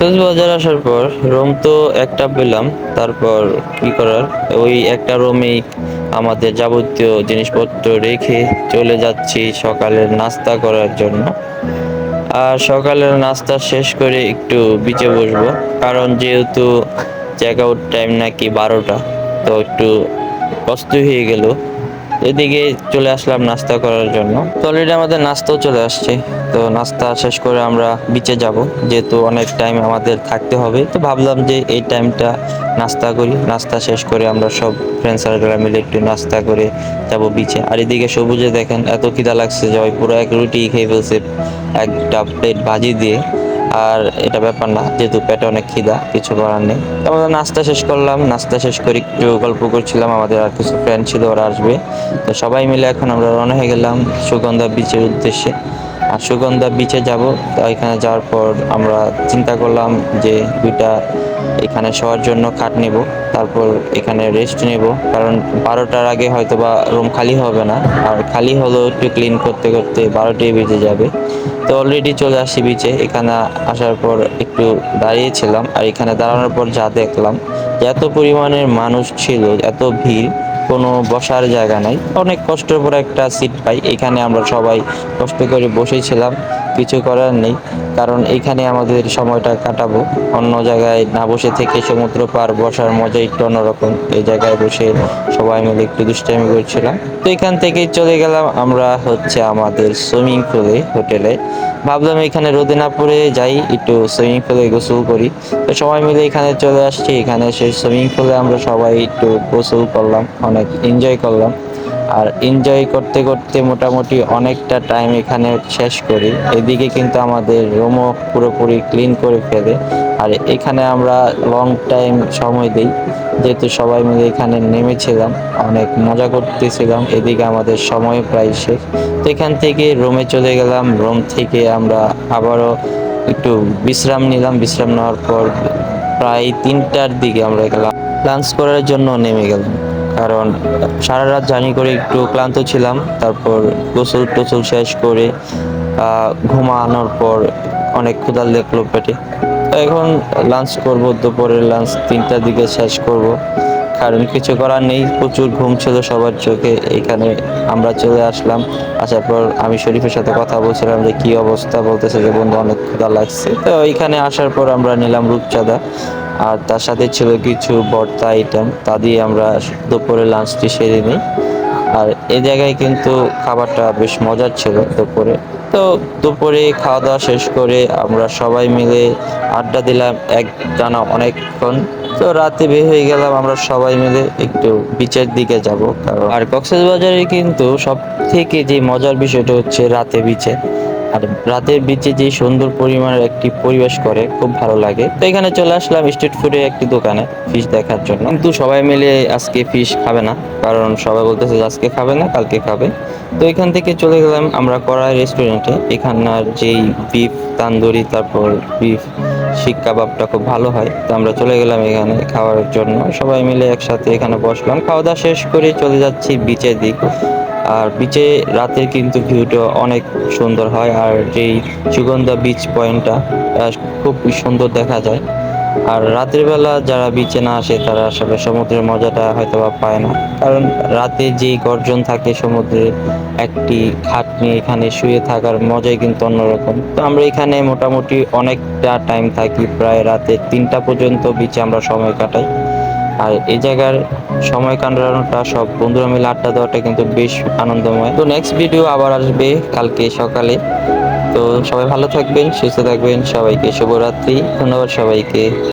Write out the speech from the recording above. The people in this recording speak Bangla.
কক্সবাজার আসার পর রুম তো একটা পেলাম, তারপর কি করার? ওই একটা রুমেই আমাদের যাবতীয় জিনিসপত্র রেখে চলে যাচ্ছি সকালের নাস্তা করার জন্য। আর সকালের নাস্তা শেষ করে একটু বিচে বসবো, কারণ যেহেতু চেক আউট টাইম নাকি বারোটা, তো একটু কষ্ট হয়ে গেল। এদিকে চলে আসলাম নাস্তা করার জন্য। তো অলরেডি আমাদের নাস্তাও চলে আসছে। তো নাস্তা শেষ করে আমরা বিচে যাব। যেহেতু অনেক টাইম আমাদের থাকতে হবে। তো ভাবলাম যে এই টাইমটা নাস্তা করি। নাস্তা শেষ করে আমরা সব ফ্রেন্ড সার্কেল মিলে একটু নাস্তা করে যাব বিচে আর এদিকে সবুজে দেখেন, এত খিদা লাগছে যে ওই পুরো এক রুটি খেয়ে ফেলছে। একটা প্লেট ভাজি দিয়ে। আর এটা ব্যাপার না, যেহেতু পেটে অনেক খিদা, কিছু করার নেই। আমাদের নাস্তা শেষ করলাম, নাস্তা শেষ করে একটু গল্প করছিলাম, আমাদের আর কিছু ফ্রেন্ড ছিল, ওরা আসবে। তো সবাই মিলে এখন আমরা রওনা হয়ে গেলাম সুগন্ধা বিচের উদ্দেশ্যে। আর সুগন্ধা বিচে যাব। তো এখানে যাওয়ার পর আমরা চিন্তা করলাম যে দুইটা এখানে শোয়ার জন্য খাট নেব, তারপর এখানে রেস্ট নেব। কারণ বারোটার আগে হয়তো বা রুম খালি হবে না। আর খালি হলেও একটু ক্লিন করতে করতে বারোটাই বেজে যাবে। তো অলরেডি চলে আসি বিচে এখানে আসার পর একটু দাঁড়িয়েছিলাম। আর এখানে দাঁড়ানোর পর যা দেখলাম এত পরিমাণের মানুষ ছিল, এত ভিড় কোনো বসার জায়গা নাই। অনেক কষ্টের পর একটা সিট পাই। এখানে আমরা সবাই কষ্ট করে বসেছিলাম। কিছু করার নেই। কারণ এখানে আমাদের সময়টা কাটাবো। অন্য জায়গায় না বসে থেকে সমুদ্র পার বসার মজা একটু অন্যরকম। এই জায়গায় বসে সবাই মিলে একটু দুষ্টামি করছিলাম। তো এখান থেকে চলে গেলাম আমরা হচ্ছে আমাদের সুইমিং পুলে হোটেলে ভাবলাম এখানে রোদে না পড়ে যাই, একটু সুইমিং পুলে গোসল করি। তো সবাই মিলে এখানে চলে আসছি। এখানে সেই সুইমিং পুলে আমরা সবাই একটু গোসল করলাম। অনেক এনজয় করলাম। আর এনজয় করতে করতে মোটামুটি অনেকটা টাইম এখানে শেষ করি। এদিকে কিন্তু আমাদের রুমও পুরোপুরি ক্লিন করে ফেলে। আর এখানে আমরা লং টাইম সময় দিই। যেহেতু সবাই মিলে এখানে নেমেছিলাম, অনেক মজা করতেছিলাম। এদিকে আমাদের সময় প্রায় শেষ। তো এখান থেকে রুমে চলে গেলাম। রুম থেকে আমরা আবারও একটু বিশ্রাম নিলাম। বিশ্রাম নেওয়ার পর প্রায় তিনটার দিকে আমরা গেলাম। লাঞ্চ করার জন্য নেমে গেলাম। কারণ সারা রাত জার্নি করে একটু ক্লান্ত ছিলাম, তারপর গোসল টোসল শেষ করে ঘুমানোর পর অনেক ক্ষুধা লেগলো পেটে। এখন লাঞ্চ করব, দুপুরের লাঞ্চ তিনটার দিকে শেষ করব। কারণ কিছু করার নেই, প্রচুর ঘুম ছিল সবার চোখে, এখানে আমরা চলে আসলাম। আসার পর আমি শরীফের সাথে কথা বলছিলাম যে কি অবস্থা বলতেছে যে বন্ধু অনেক ক্ষুধা লাগছে। তো এখানে আসার পর আমরা নিলাম রূপচাঁদা। আর তার সাথে ছিল কিছু ভর্তা আইটেম তা দিয়ে আমরা দুপুরে লাঞ্চটি সেরে নিই। আর এই জায়গায় কিন্তু খাবারটা বেশ মজার ছিল দুপুরে। তো দুপুরে খাওয়া দাওয়া শেষ করে আমরা সবাই মিলে আড্ডা দিলাম এক টানা অনেকক্ষণ। তো রাতে বের হয়ে গেলাম আমরা সবাই মিলে একটু বিচের দিকে যাব। কারণ আর কক্সবাজারে কিন্তু সব থেকে যে মজার বিষয়টা হচ্ছে রাতে বিচে আর রাতের বিচে যে সুন্দর পরিমাণের একটি পরিবেশ করে, খুব ভালো লাগে। তো এখানে চলে আসলাম স্ট্রিট ফুডে একটি দোকানে ফিশ দেখার জন্য। কিন্তু সবাই মিলে আজকে ফিশ খাবে না, কারণ সবাই বলতেছে আজকে খাবে না, কালকে খাবে। তো এখান থেকে চলে গেলাম আমরা কড়াই রেস্টুরেন্টে এখানকার যেই বিফ তান্দুরি, তারপর বিফ শিক কাবাবটা খুব ভালো হয়। তো আমরা চলে গেলাম এখানে খাওয়ার জন্য। সবাই মিলে একসাথে এখানে বসলাম। খাওয়া দাওয়া শেষ করে চলে যাচ্ছি বিচের দিক। আর বিচে রাতের কিন্তু ভিউটা অনেক সুন্দর হয়, আর যেই সুগন্ধা বিচ পয়েন্টটা খুব সুন্দর দেখা যায়। আর রাতের বেলা যারা বিচে না আসে, তারা আসলে সমুদ্রের মজাটা হয়তো বা পায় না। কারণ রাতে যেই গর্জন থাকে সমুদ্রে, একটি খাট নিয়ে এখানে শুয়ে থাকার মজাই কিন্তু অন্যরকম। তো আমরা এখানে মোটামুটি অনেকটা টাইম থাকি, প্রায় রাতে তিনটা পর্যন্ত বিচে আমরা সময় কাটাই। আর এই জায়গার সময় কাটানোটা সব বন্ধুরা মিলে আড্ডা দেওয়াটা কিন্তু বেশ আনন্দময়। তো নেক্সট ভিডিও আবার আসবে কালকে সকালে। তো সবাই ভালো থাকবেন, সুস্থ থাকবেন, সবাইকে শুভরাত্রি। ধন্যবাদ সবাইকে।